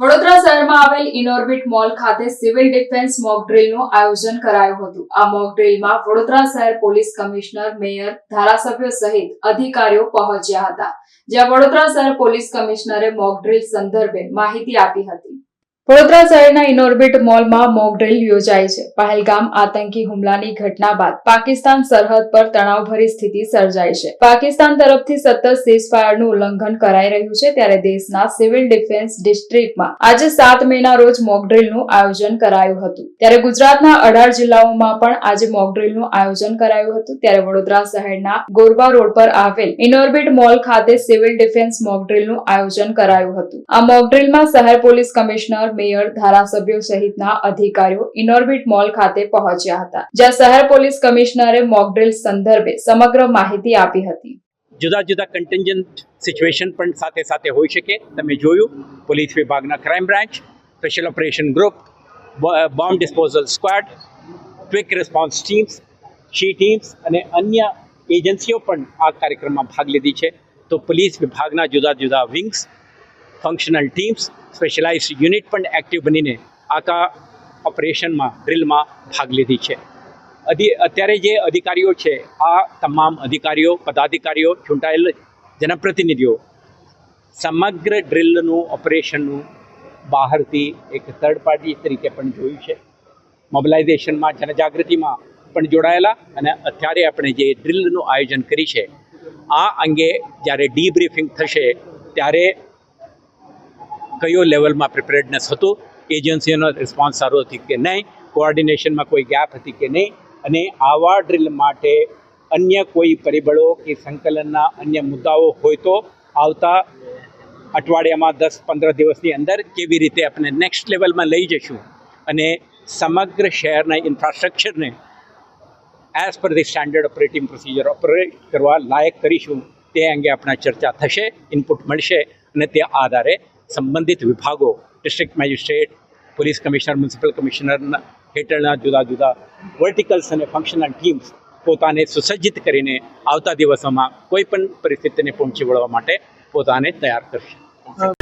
વડોદરા શહેરમાં આવેલ Inorbit mall ખાતે સિવિલ ડિફેન્સ મોક ડ્રીલનું આયોજન કરાયું હતું. આ મોક ડ્રીલમાં વડોદરા શહેર પોલીસ કમિશનર, મેયર, ધારાસભ્યો સહિત અધિકારીઓ પહોંચ્યા હતા, જ્યાં વડોદરા શહેર પોલીસ કમિશનરે મોક ડ્રીલ સંદર્ભે માહિતી આપી હતી. વડોદરા શહેરના ઇનોર્બિટ મોલમાં મોકડ્રીલ યોજાઈ છે. પહેલગામ આતંકી હુમલાની ઘટના બાદ પાકિસ્તાન સરહદ પર તણાવભરી સ્થિતિ સર્જાઈ છે. પાકિસ્તાન તરફથી સતત સીઝફાયરનું ઉલ્લંઘન કરાઈ રહ્યું છે ત્યારે દેશના સિવિલ ડિફેન્સ ડિસ્ટ્રિક્ટમાં આજે સાત મેના રોજ મોકડ્રીલનું આયોજન કરાયું હતું. ત્યારે ગુજરાતના અઢાર જિલ્લાઓમાં પણ આજે મોકડ્રીલનું આયોજન કરાયું હતું. ત્યારે વડોદરા શહેરના ગોરવા રોડ પર આવેલ ઇનોર્બિટ મોલ ખાતે સિવિલ ડિફેન્સ મોકડ્રીલનું આયોજન કરાયું હતું. આ મોકડ્રીલમાં શહેર પોલીસ કમિશનર મેયર, ધારાસભ્યો સહિતના અધિકારીઓ ઇનોર્બિટ મોલ ખાતે પહોંચ્યા હતા, જ્યાં શહેર પોલીસ કમિશનરે મોકડ્રીલ સંદર્ભે સમગ્ર માહિતી આપી હતી. જુદા જુદા કન્ટેન્જન્ટ સિચ્યુએશન પણ સાથે સાથે હોઈ શકે. તમે જોયું, પોલીસ વિભાગના crime branch special operation group bomb disposal squad quick response teams she teams અને અન્ય એજન્સીઓ પણ આ કાર્યક્રમમાં ભાગ લીધી છે. તો પોલીસ વિભાગના જુદા જુદા wings functional teams specialise unit પણ એક્ટિવ બનીને આખા ઓપરેશનમાં ડ્રિલમાં ભાગ લીધી છે. અધિ, અત્યારે જે અધિકારીઓ છે, આ તમામ અધિકારીઓ, પદાધિકારીઓ, ચૂંટાયેલ જનપ્રતિનિધિઓ, સમગ્ર ડ્રિલનું ઓપરેશનનું બહારથી એક થર્ડ પાર્ટી તરીકે પણ જોયું છે. મોબિલાઇઝેશનમાં જનજાગૃતિમાં પણ જોડાયેલા અને અત્યારે આપણે જે ડ્રિલનું આયોજન કરી છે, આ અંગે જ્યારે ડીબ્રીફિંગ થશે, ત્યારે કયો લેવલમાં પ્રિપેરેડનેસ હતું એજન્સીઓનો રિસ્પોન્સ સારો હતી કે નહીં કોઓર્ડિનેશનમાં કોઈ ગેપ હતી કે નહીં, અને આવા ડ્રિલ માટે અન્ય કોઈ પરિબળો કે સંકલનના અન્ય મુદ્દાઓ હોય તો આવતા અઠવાડિયામાં દસ પંદર દિવસની અંદર કેવી રીતે આપણે નેક્સ્ટ લેવલમાં લઈ જઈશું અને સમગ્ર શહેરના ઇન્ફ્રાસ્ટ્રક્ચરને as per the standard operating procedure operate કરવા લાયક કરીશું, તે અંગે આપણા ચર્ચા થશે ઇનપુટ મળશે અને તે આધારે સંબંધિત વિભાગો district magistrate police commissioner municipal કમિશનરના હેઠળના જુદા જુદા વર્ટિકલ્સ અને ફંક્શનલ ટીમ્સ પોતાને સુસજ્જિત કરીને આવતા દિવસોમાં કોઈ પણ પરિસ્થિતિને પહોંચી વળવા માટે પોતાને તૈયાર કરશે.